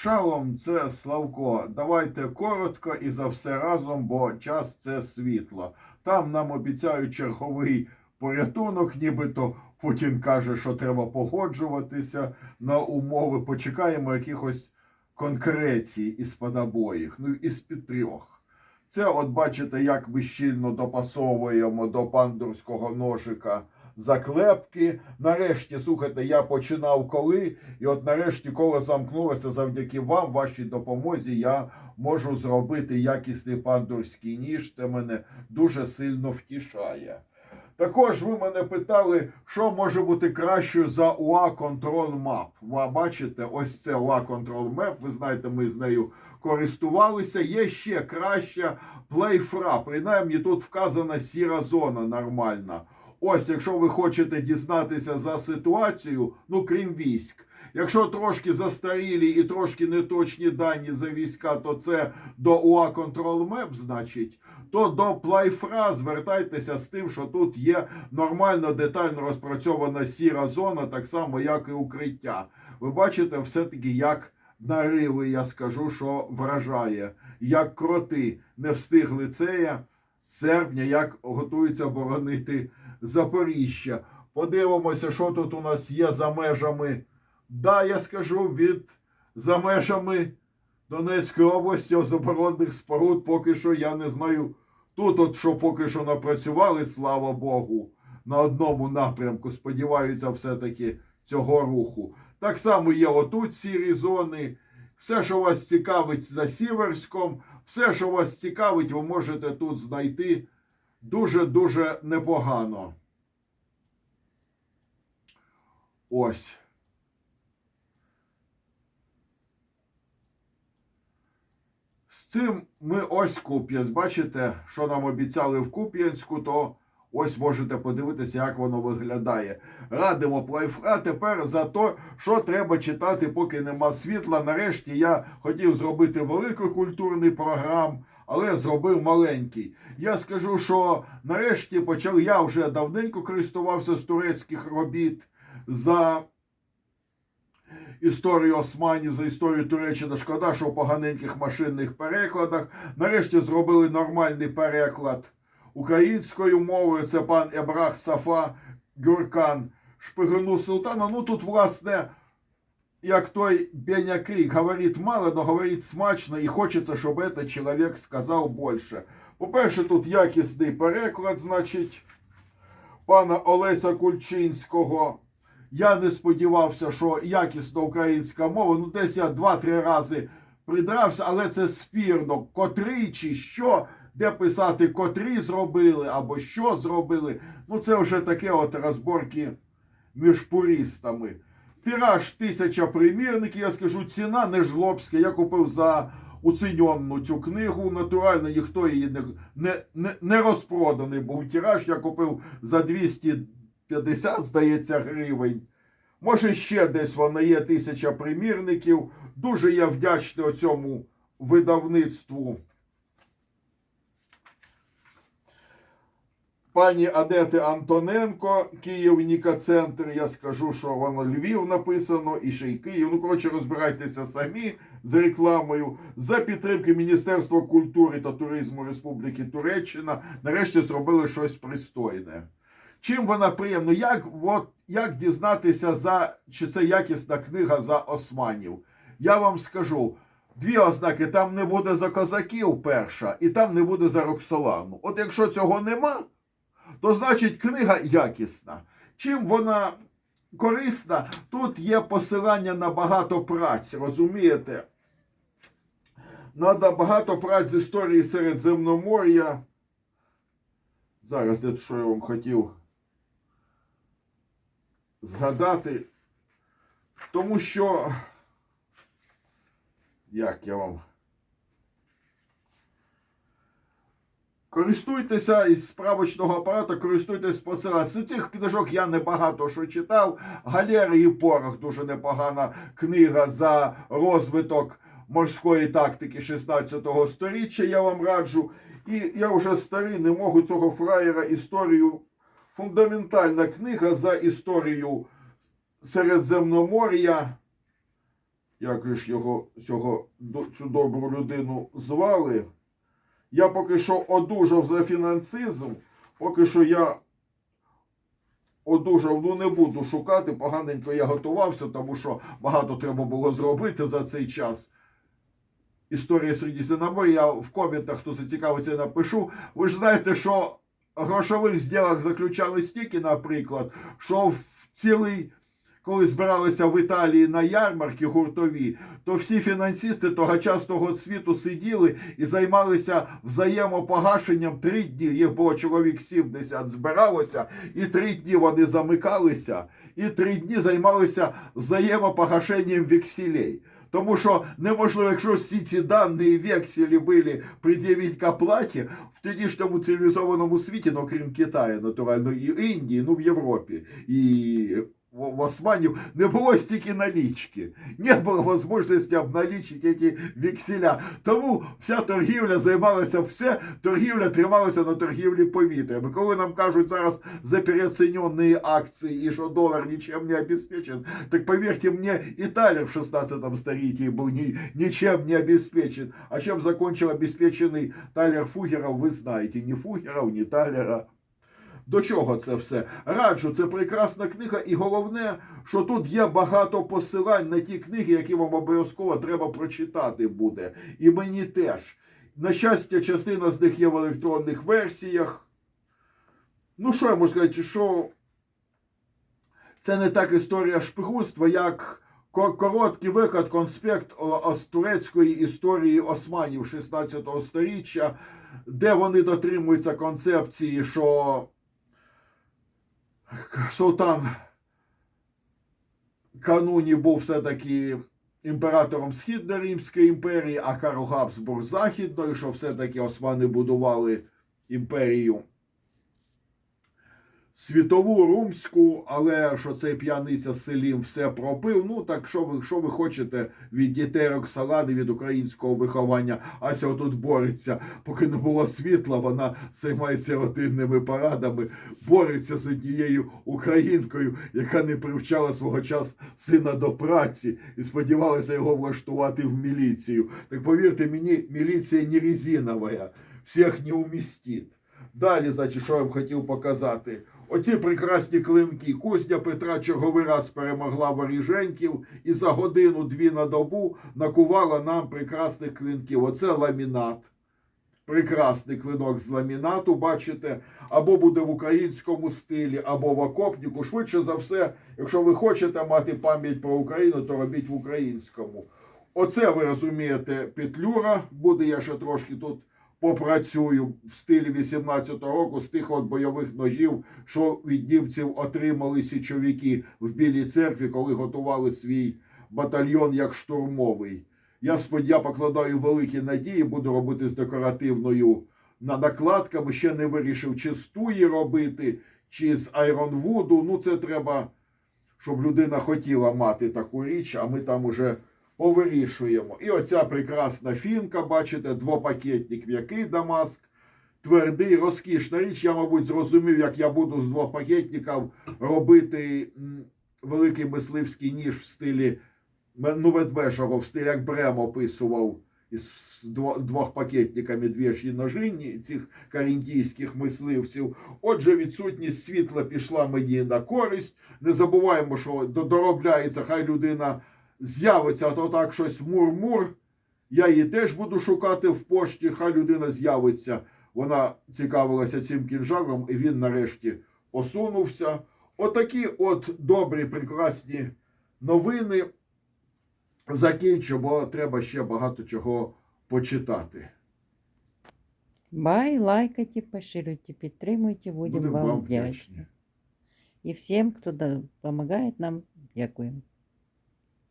Шалом це Славко. Давайте коротко і за все разом, бо час це світло. Там нам обіцяють черговий порятунок, нібито Путін каже, що треба погоджуватися на умови. Почекаємо якихось конкрецій із подобоїх, ну із під трьох. Це, от бачите, як ми щільно допасовуємо до пандурського ножика заклепки. Нарешті, слухайте, я починав коли, і от нарешті коло замкнулося завдяки вам, вашій допомозі. Я можу зробити якісний пандурський ніж. Це мене дуже сильно втішає. Також ви мене питали, що може бути краще за UA Control Map. Ви бачите, ось це UA Control Map. Ви знаєте, ми з нею користувалися. Є ще краща PlayFra. Принаймні тут вказана сіра зона нормальна. Ось, якщо ви хочете дізнатися за ситуацію, ну крім військ. Якщо трошки застарілі і трошки неточні дані за війська, то це до UA Control Map, значить, то до Playfra звертайтеся з тим, що тут є нормально детально розпрацьована сіра зона, так само, як і укриття. Ви бачите, все-таки як нарили, я скажу, що вражає, як кроти не встигли це з серпня, як готуються боронити Запоріжжя. Подивимося, що тут у нас є за межами. Да, я скажу від за межами Донецької області оборонних споруд поки що я не знаю. Тут, от що поки що напрацювали, слава Богу, на одному напрямку. Сподіваються, все-таки цього руху. Так само є отут сірі зони. Все, що вас цікавить за Сіверськом, все, що вас цікавить, ви можете тут знайти дуже-дуже непогано. Ось. З цим ми ось Куп'янськ. Бачите, що нам обіцяли в Куп'янську, то ось можете подивитися, як воно виглядає. Радимо плайфра тепер за те, що треба читати, поки нема світла. Нарешті я хотів зробити великий культурний програм, але зробив маленький. Я скажу, що нарешті почав. Я вже давненько користувався з турецьких робіт за історію османів, за історію Туреччини. Шкода, що в поганеньких машинних перекладах. Нарешті зробили нормальний переклад українською мовою. Це пан Ебрах Сафа Гюркан Шпигину Султана. Ну тут, власне, як той Беня Крик говорить мало, но говорить смачно, і хочеться, щоб этот чоловік сказав більше. По-перше, тут якісний переклад, значить, пана Олеся Кульчинського. Я не сподівався, що якісна українська мова. Ну, десь я два-три рази придрався, але це спірно. Котрий чи що, де писати, котрі зробили або що зробили. Ну, це вже таке от розборки між пуристами. Тираж тисяча примірників, я скажу, ціна не жлобська. Я купив за уціненну цю книгу. Натурально ніхто її не, не, не, не розпроданий був тираж. Я купив за 250, здається, гривень. Може, ще десь вона є тисяча примірників. Дуже я вдячний цьому видавництву. Пані Адети Антоненко, Київ Ніка Центр. Я скажу, що воно Львів написано і ще й Київ. Ну, коротше, розбирайтеся самі з рекламою. За підтримки Міністерства культури та туризму Республіки Туреччина нарешті зробили щось пристойне. Чим вона приємна? Як, от, як дізнатися, за, чи це якісна книга за османів? Я вам скажу. Дві ознаки: там не буде за козаків перша, і там не буде за Роксолану. От якщо цього нема, то значить книга якісна. Чим вона корисна? Тут є посилання на багато праць, розумієте? На багато праць з історії Середземномор'я. Зараз де що я вам хотів згадати. Тому що, як я вам. Користуйтеся із справочного апарату, користуйтесь посиланням. Цих книжок я небагато що читав. Галерії Порох дуже непогана книга за розвиток морської тактики 16 століття. Я вам раджу. І я вже старий, не можу цього фраєра історію. Фундаментальна книга за історію Середземномор'я. як ж його цього цю добру людину звали. Я поки що одужав за фінансизм, поки що я одужав, ну не буду шукати. Поганенько я готувався, тому що багато треба було зробити за цей час. Історія Середземномор'я, я в коментах, хто зацікавиться, напишу. Ви ж знаєте, що грошових зділок заключали стільки, наприклад, що в цілий, коли збиралися в Італії на ярмарки гуртові, то всі фінансисти тогочасного світу сиділи і займалися взаємопогашенням три дні. Їх було чоловік 70 збиралося, і три дні вони замикалися, і три дні займалися взаємопогашенням векселей. Тому що неможливо, якщо всі ці дані і векселі були пред'явити к оплаті в тодішньому цивілізованому світі, ну крім Китаю, натурально, і Індії, ну в Європі, і в в не було стільки налічки. Не було можливості обналічити ці векселя. Тому вся торгівля займалася все, торгівля трималася на торгівлі повітрям. І коли нам кажуть зараз за переоцінені акції і що долар нічим не обеспечен, так повірте мені, Італія в 16 столітті був ні, нічим не обеспечен. А чим закончив обеспечений талер Фугеров, ви знаєте, ні Фугеров, ні талера. До чого це все? Раджу, це прекрасна книга, і головне, що тут є багато посилань на ті книги, які вам обов'язково треба прочитати буде. І мені теж. На щастя, частина з них є в електронних версіях. Ну, що я можу сказати, що це не так історія шпигунства, як короткий виклад, конспект з турецької історії османів 16 століття, де вони дотримуються концепції, що султан Кануні був все-таки імператором Східно-Римської імперії, а Карл Габсбург Західної, що все-таки османи будували імперію світову румську, але що цей п'яниця селім все пропив. Ну так що ви, що ви хочете від дітей Роксолани, від українського виховання? Ася тут бореться, поки не було світла, вона займається родинними парадами, бореться з однією українкою, яка не привчала свого часу сина до праці і сподівалася його влаштувати в міліцію. Так повірте мені, міліція не резинова, всіх не умістить. Далі, значить, що я вам хотів показати. Оці прекрасні клинки. Кузня Петра черговий раз перемогла воріженьків і за годину-дві на добу накувала нам прекрасних клинків. Оце ламінат. Прекрасний клинок з ламінату, бачите, або буде в українському стилі, або в окопнику. Швидше за все, якщо ви хочете мати пам'ять про Україну, то робіть в українському. Оце ви розумієте, петлюра. Буде я ще трошки тут попрацюю в стилі 18-го року з тих от бойових ножів, що від німців отримали січовики в Білій церкві, коли готували свій батальйон як штурмовий. Я я покладаю великі надії, буду робити з декоративною накладками. Ще не вирішив, чи з туї робити, чи з айронвуду. Ну, це треба, щоб людина хотіла мати таку річ, а ми там уже повирішуємо. І оця прекрасна фінка, бачите, двопакетник, м'який Дамаск, твердий, розкішна річ. Я, мабуть, зрозумів, як я буду з двох пакетників робити великий мисливський ніж в стилі ну, ведмежого, в стилі, як Брем описував із двох пакетника медвежі ножині цих каріндійських мисливців. Отже, відсутність світла пішла мені на користь. Не забуваємо, що доробляється, хай людина з'явиться, а то так щось мур-мур. Я її теж буду шукати в пошті, хай людина з'явиться. Вона цікавилася цим кінжалом, і він нарешті посунувся. Отакі от добрі, прекрасні новини. Закінчу, бо треба ще багато чого почитати. Бай, лайкайте, поширюйте, підтримуйте, будемо вам вдячні. І всім, хто допомагає нам, дякуємо.